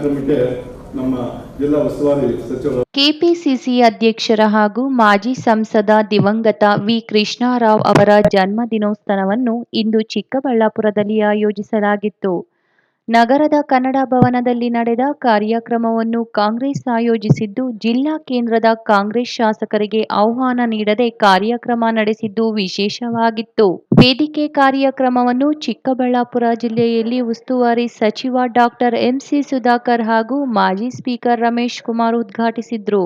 ಕಾರ್ಯಕ್ರಮಕ್ಕೆ ನಮ್ಮ ಜಿಲ್ಲಾ ಉಸ್ತುವಾರಿ ಸಚಿವರು ಕೆಪಿಸಿಸಿ ಅಧ್ಯಕ್ಷರ ಹಾಗೂ ಮಾಜಿ ಸಂಸದ ದಿವಂಗತ ವಿ ಕೃಷ್ಣಾರಾವ್ ಅವರ ಜನ್ಮ ದಿನೋತ್ಸವವನ್ನು ಇಂದು ಚಿಕ್ಕಬಳ್ಳಾಪುರದಲ್ಲಿ ಆಯೋಜಿಸಲಾಗಿತ್ತು. ನಗರದ ಕನ್ನಡ ಭವನದಲ್ಲಿ ನಡೆದ ಕಾರ್ಯಕ್ರಮವನ್ನು ಕಾಂಗ್ರೆಸ್ ಆಯೋಜಿಸಿದ್ದು, ಜಿಲ್ಲಾ ಕೇಂದ್ರದ ಕಾಂಗ್ರೆಸ್ ಶಾಸಕರಿಗೆ ಆಹ್ವಾನ ನೀಡದೆ ಕಾರ್ಯಕ್ರಮ ನಡೆಸಿದ್ದು ವಿಶೇಷವಾಗಿತ್ತು. ವೇದಿಕೆ ಕಾರ್ಯಕ್ರಮವನ್ನು ಚಿಕ್ಕಬಳ್ಳಾಪುರ ಜಿಲ್ಲೆಯಲ್ಲಿ ಉಸ್ತುವಾರಿ ಸಚಿವ ಡಾಕ್ಟರ್ ಎಂಸಿ ಸುಧಾಕರ್ ಹಾಗೂ ಮಾಜಿ ಸ್ಪೀಕರ್ ರಮೇಶ್ ಕುಮಾರ್ ಉದ್ಘಾಟಿಸಿದ್ರು.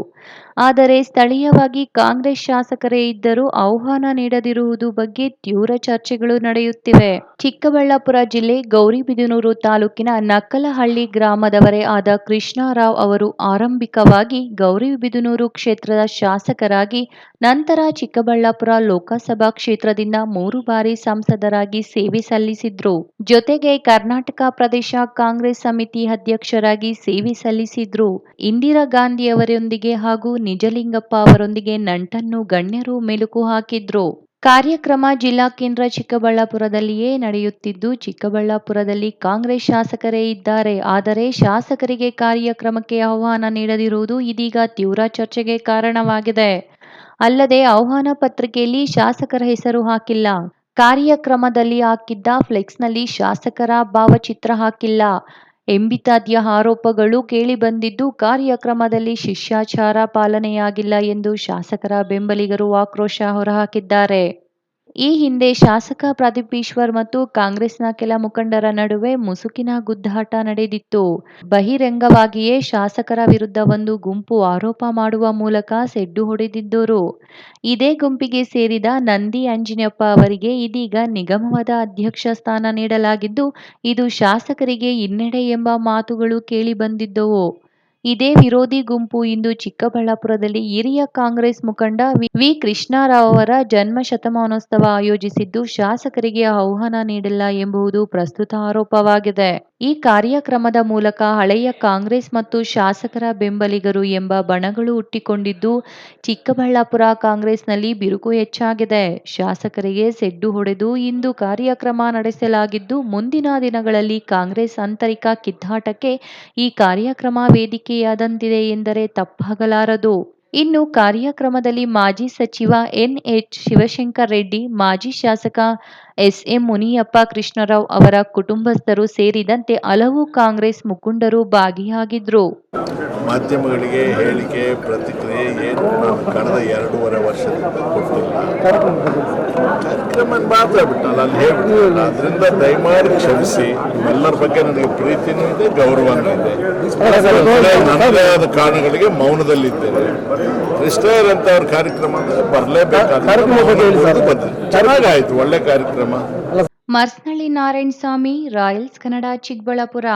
ಆದರೆ ಸ್ಥಳೀಯವಾಗಿ ಕಾಂಗ್ರೆಸ್ ಶಾಸಕರೇ ಇದ್ದರೂ ಆಹ್ವಾನ ನೀಡದಿರುವುದು ಬಗ್ಗೆ ತೀವ್ರ ಚರ್ಚೆಗಳು ನಡೆಯುತ್ತಿವೆ. ಚಿಕ್ಕಬಳ್ಳಾಪುರ ಜಿಲ್ಲೆ ಗೌರಿಬಿದನೂರು ತಾಲೂಕಿನ ನಕ್ಕಲಹಳ್ಳಿ ಗ್ರಾಮದವರೇ ಆದ ಕೃಷ್ಣಾರಾವ್ ಅವರು ಆರಂಭಿಕವಾಗಿ ಗೌರಿಬಿದನೂರು ಕ್ಷೇತ್ರದ ಶಾಸಕರಾಗಿ, ನಂತರ ಚಿಕ್ಕಬಳ್ಳಾಪುರ ಲೋಕಸಭಾ ಕ್ಷೇತ್ರದಿಂದ ಮೂರು ಬಾರಿ ಸಂಸದರಾಗಿ ಸೇವೆ ಸಲ್ಲಿಸಿದ್ರು. ಜೊತೆಗೆ ಕರ್ನಾಟಕ ಪ್ರದೇಶ ಕಾಂಗ್ರೆಸ್ ಸಮಿತಿ ಅಧ್ಯಕ್ಷರಾಗಿ ಸೇವೆ ಸಲ್ಲಿಸಿದ್ರು. ಇಂದಿರಾ ಗಾಂಧಿಯವರೊಂದಿಗೆ ಹಾಗೂ ನಿಜಲಿಂಗಪ್ಪ ಅವರೊಂದಿಗೆ ನಂಟನ್ನು ಗಣ್ಯರು ಮೆಲುಕು ಹಾಕಿದ್ರು. ಕಾರ್ಯಕ್ರಮ ಜಿಲ್ಲಾ ಕೇಂದ್ರ ಚಿಕ್ಕಬಳ್ಳಾಪುರದಲ್ಲಿಯೇ ನಡೆಯುತ್ತಿದ್ದು, ಚಿಕ್ಕಬಳ್ಳಾಪುರದಲ್ಲಿ ಕಾಂಗ್ರೆಸ್ ಶಾಸಕರೇ ಇದ್ದಾರೆ. ಆದರೆ ಶಾಸಕರಿಗೆ ಕಾರ್ಯಕ್ರಮಕ್ಕೆ ಆಹ್ವಾನ ನೀಡದಿರುವುದು ಇದೀಗ ತೀವ್ರ ಚರ್ಚೆಗೆ ಕಾರಣವಾಗಿದೆ. ಅಲ್ಲದೆ ಆಹ್ವಾನ ಪತ್ರಿಕೆಯಲ್ಲಿ ಶಾಸಕರ ಹೆಸರು ಹಾಕಿಲ್ಲ. ಕಾರ್ಯಕ್ರಮದಲ್ಲಿ ಹಾಕಿದ್ದ ಫ್ಲೆಕ್ಸ್ನಲ್ಲಿ ಶಾಸಕರ ಭಾವಚಿತ್ರ ಹಾಕಿಲ್ಲ. ಎಂಬಿತ್ಯಾದಿ ಆರೋಪಗಳು ಕೇಳಿಬಂದಿದ್ದು ಕಾರ್ಯಕ್ರಮದಲ್ಲಿ ಶಿಷ್ಟಾಚಾರ ಪಾಲನೆಯಾಗಿಲ್ಲ ಎಂದು ಶಾಸಕರ ಬೆಂಬಲಿಗರು ಆಕ್ರೋಶ ಹೊರಹಾಕಿದ್ದಾರೆ. ಈ ಹಿಂದೆ ಶಾಸಕ ಪ್ರದೀಪ್ ಈಶ್ವರ್ ಮತ್ತು ಕಾಂಗ್ರೆಸ್ನ ಕೆಲ ಮುಖಂಡರ ನಡುವೆ ಮುಸುಕಿನ ಗುದ್ದಾಟ ನಡೆದಿತ್ತು. ಬಹಿರಂಗವಾಗಿಯೇ ಶಾಸಕರ ವಿರುದ್ಧ ಒಂದು ಗುಂಪು ಆರೋಪ ಮಾಡುವ ಮೂಲಕ ಸೆಡ್ಡು ಹೊಡೆದಿದ್ದರು. ಇದೇ ಗುಂಪಿಗೆ ಸೇರಿದ ನಂದಿ ಆಂಜನೇಯಪ್ಪ ಅವರಿಗೆ ಇದೀಗ ನಿಗಮದ ಅಧ್ಯಕ್ಷ ಸ್ಥಾನ ನೀಡಲಾಗಿದ್ದು, ಇದು ಶಾಸಕರಿಗೆ ಹಿನ್ನಡೆ ಎಂಬ ಮಾತುಗಳು ಕೇಳಿಬಂದಿದ್ದವು ಇದೇ ವಿರೋಧಿ ಗುಂಪು ಇಂದು ಚಿಕ್ಕಬಳ್ಳಾಪುರದಲ್ಲಿ ಹಿರಿಯ ಕಾಂಗ್ರೆಸ್ ಮುಖಂಡ ವಿ- ಕೃಷ್ಣಾರಾವ್ ಅವರ ಜನ್ಮ ಶತಮಾನೋತ್ಸವ ಆಯೋಜಿಸಿದ್ದು ಶಾಸಕರಿಗೆ ಆಹ್ವಾನ ನೀಡಿಲ್ಲ ಎಂಬುದು ಪ್ರಸ್ತುತ ಆರೋಪವಾಗಿದೆ. ಈ ಕಾರ್ಯಕ್ರಮದ ಮೂಲಕ ಹಳೆಯ ಕಾಂಗ್ರೆಸ್ ಮತ್ತು ಶಾಸಕರ ಬೆಂಬಲಿಗರು ಎಂಬ ಬಣಗಳು ಹುಟ್ಟಿಕೊಂಡಿದ್ದು, ಚಿಕ್ಕಬಳ್ಳಾಪುರ ಕಾಂಗ್ರೆಸ್ನಲ್ಲಿ ಬಿರುಕು ಹೆಚ್ಚಾಗಿದೆ. ಶಾಸಕರಿಗೆ ಸೆಡ್ಡು ಹೊಡೆದು ಇಂದು ಕಾರ್ಯಕ್ರಮ ನಡೆಸಲಾಗಿದ್ದು, ಮುಂದಿನ ದಿನಗಳಲ್ಲಿ ಕಾಂಗ್ರೆಸ್ ಆಂತರಿಕ ಕಿದ್ದಾಟಕ್ಕೆ ಈ ಕಾರ್ಯಕ್ರಮ ವೇದಿಕೆಯಾದಂತಿದೆ ಎಂದರೆ ತಪ್ಪಾಗಲಾರದು. ಇನ್ನು ಕಾರ್ಯಕ್ರಮದಲ್ಲಿ ಮಾಜಿ ಸಚಿವ ಎನ್ಎಚ್ ಶಿವಶಂಕರ್ ರೆಡ್ಡಿ, ಮಾಜಿ ಶಾಸಕ ಎಸ್ಎಂ ಮುನಿಯಪ್ಪ ಕೃಷ್ಣರಾವ್ ಅವರ ಕುಟುಂಬಸ್ಥರು ಸೇರಿದಂತೆ ಹಲವು ಕಾಂಗ್ರೆಸ್ ಮುಖಂಡರು ಭಾಗಿಯಾಗಿದ್ರು. ಮಾಧ್ಯಮಗಳಿಗೆ ಹೇಳಿಕೆ ಪ್ರತಿಕ್ರಿಯೆ ಏನು? ನಾನು ಕಳೆದ ಎರಡೂವರೆ ವರ್ಷದಿಂದ ಕೊಟ್ಟಿಲ್ಲ ಕಾರ್ಯಕ್ರಮ ಮಾತಾಡ್ಬಿಟ್ಟಲ್ಲ ಅಲ್ಲಿ ಹೇಳ್ಬಿಟ್ಟಲ್ಲ ಅದರಿಂದ ದಯಮಾಡಿ ಕ್ಷಮಿಸಿ. ಎಲ್ಲರ ಬಗ್ಗೆ ನನಗೆ ಪ್ರೀತಿನೂ ಇದೆ ಗೌರವನೂ ಇದೆ. ನನ್ನದೇ ಆದ ಕಾರಣಗಳಿಗೆ ಮೌನದಲ್ಲಿದ್ದೇನೆ. ಕೃಷ್ಣಯ್ಯರ್ ಅಂತ ಅವ್ರ ಕಾರ್ಯಕ್ರಮ ಬರಲೇಬೇಕಾದ ಬರಲೇಬೇಕಾದ್ರೆ ಚೆನ್ನಾಗಾಯ್ತು ಒಳ್ಳೆ ಕಾರ್ಯಕ್ರಮ. ಮರ್ಸ್ನಳ್ಳಿ ನಾರಾಯಣ ಸ್ವಾಮಿ ರಾಯಲ್ಸ್ ಕನ್ನಡ ಚಿಕ್ಕಬಳ್ಳಾಪುರ.